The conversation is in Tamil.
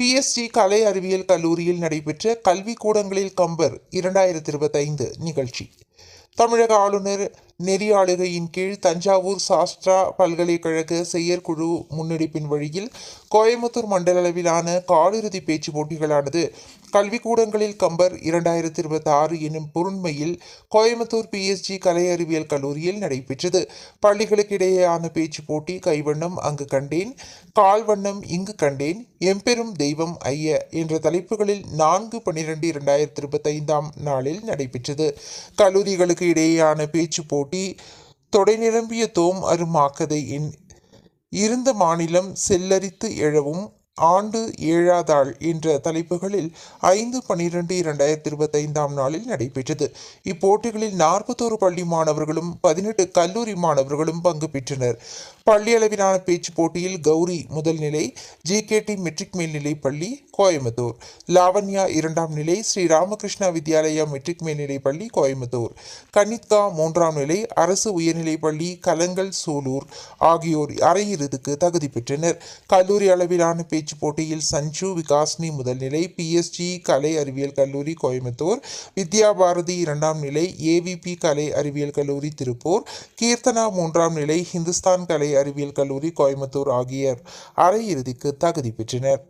பிஎஸ்டி கலை அறிவியல் கல்லூரியில் நடைபெற்ற கல்வி கூடங்களில் கம்பர் இரண்டாயிரத்தி இருபத்தைந்து நிகழ்ச்சி. தமிழக ஆளுநர் நெறியாளுகையின் கீழ் தஞ்சாவூர் சாஸ்திரா பல்கலைக்கழக செயற்குழு முன்னெடுப்பின் வழியில் கோயம்புத்தூர் மண்டல அளவிலான காலிறுதி பேச்சு போட்டிகளானது. கல்விக்கூடங்களில் கம்பர் இரண்டாயிரத்தி இருபத்தி ஆறு எனும் பொருண்மையில் கோயம்புத்தூர் பிஎஸ்ஜி கலை அறிவியல் கல்லூரியில் நடைபெற்றது. பள்ளிகளுக்கிடையேயான பேச்சு போட்டி கைவண்ணம் அங்கு கண்டேன் கால்வண்ணம் இங்கு கண்டேன் எம்பெரும் தெய்வம் ஐய என்ற தலைப்புகளில் நான்கு பன்னிரெண்டு இரண்டாயிரத்தி இருபத்தைந்தாம் நாளில் நடைபெற்றது. கல்லூரிகளுக்கு இடையேயான பேச்சு போட்டி தொடை நிரம்பிய தோம் அருமாக்கதை இருந்த மாநிலம் செல்லரித்து எழவும் ஆண்டு ஏழாதாள் என்ற தலைப்புகளில் ஐந்து பனிரெண்டு இரண்டாயிரத்தி இருபத்தைந்தாம் நாளில் நடைபெற்றது. இப்போட்டிகளில் நாற்பத்தோரு பள்ளி மாணவர்களும் பதினெட்டு கல்லூரி மாணவர்களும் பங்கு பெற்றனர். பள்ளி அளவிலான பேச்சு போட்டியில் கௌரி முதல் நிலை ஜிகேடி மெட்ரிக் மேல்நிலைப் பள்ளி கோயம்புத்தூர். லாவண்யா இரண்டாம் நிலை ஸ்ரீ ராமகிருஷ்ணா வித்யாலயா மெட்ரிக் மேல்நிலைப் பள்ளி கோயம்புத்தூர். கனித்கா மூன்றாம் நிலை அரசு உயர்நிலைப் பள்ளி கலங்கல் சூலூர் ஆகியோர் அரையிறுதிக்கு தகுதி பெற்றனர். கல்லூரி அளவிலான பேச்சு போட்டியில் சஞ்சு விகாஸ்னி முதல் நிலை பிஎஸ்ஜி கலை அறிவியல் கல்லூரி கோயம்புத்தூர் வித்யா பாரதி இரண்டாம் நிலை ஏவிபி கலை அறிவியல் கல்லூரி திருப்பூர் கீர்த்தனா மூன்றாம் நிலை ஹிந்துஸ்தான் கலை அறிவியல் கல்லூரி கோயம்புத்தூர் ஆகியோர் அரையிறுதிக்கு தகுதி பெற்றனர்.